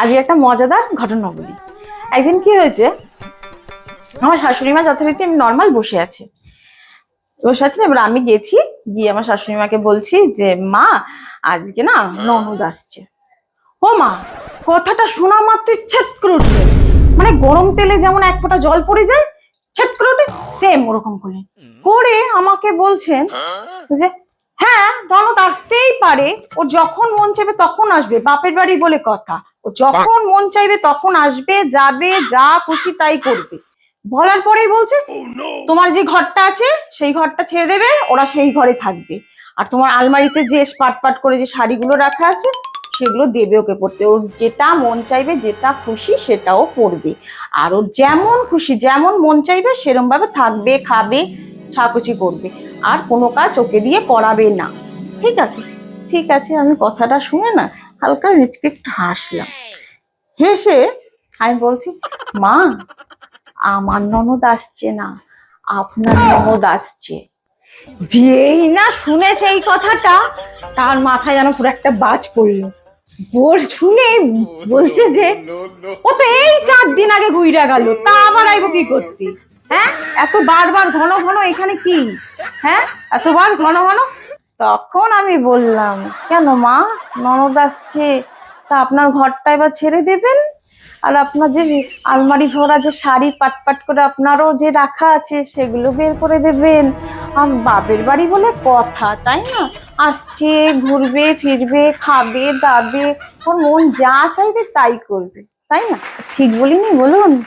আজকে একটা মজাদার ঘটনা বলি একদিন কি হয়েছে আমার শাশুড়ি মা যথারীতি আমি নর্মাল বসে আছে। বসে আছেন এবার আমি গেছি গিয়ে আমার শাশুড়ি মাকে বলছি যে মা আজকে না ননদ আসছে। ও মা কথাটা শোনা মাত্র ছেদ করে উঠবে মানে গরম তেলে যেমন এক ফোঁটা জল পড়ে যায় ছেদ করে উঠে সেম ওরকম করে। করে আমাকে বলছেন যে হ্যাঁ ননদ আসতেই পারে। ও যখন মন চাইবে তখন আসবে বাপের বাড়ি বলে কথা। ও যখন মন চাইবে তখন আসবে যাবে যা খুশি তাই করবে। বলার পরেই বলছে তোমার যে ঘরটা আছে সেই ঘরটা ছেড়ে দেবে ওরা সেই ঘরে থাকবে। আর তোমার আলমারিতে যে পাট পাট করে যে শাড়িগুলো রাখা আছে সেগুলো দেবে ওকে পড়তে। ওর যেটা মন চাইবে যেটা খুশি সেটাও পড়বে। আর ওর যেমন খুশি যেমন মন চাইবে সেরম ভাবে থাকবে খাবে। ছাকুচি করবে। আর কোনো কাজ ওকে দিয়ে করাবে না। ঠিক আছে? ঠিক আছে, আমি কথাটা শুনে না হালকা নিজকে একটু হাসলাম। হেসে আমি বলছি, মা, আমার ননদ আসছে না। আপনার ননদ আসছে। যেই না শুনেছে এই কথাটা, তার মাথায় যেন পুরো একটা বাজ পড়ল। বোর শুনে বলছে যে, ও তো এই চার দিন আগে ঘুইরা গেল, তা আবার আইবো কি করতে? হ্যাঁ? এত বারবার ঘন ঘন এখানে কি? হ্যাঁ? এতবার ঘন ঘন? তখন আমি বললাম, কেন মা? ননদ আসছে। তা আপনার ঘরটা এবার ছেড়ে দেবেন? আর আপনার যে আলমারি ভরা যে শাড়ি পাট পাট করে আপনারও যে রাখা আছে, সেগুলো বের করে দেবেন। আর বাপের বাড়ি বলে কথা, তাই না? আসছে, ঘুরবে, ফিরবে, খাবে, দাবে, ওর মন যা চাইবে তাই করবে, তাই না? ঠিক বলিনি বলুন?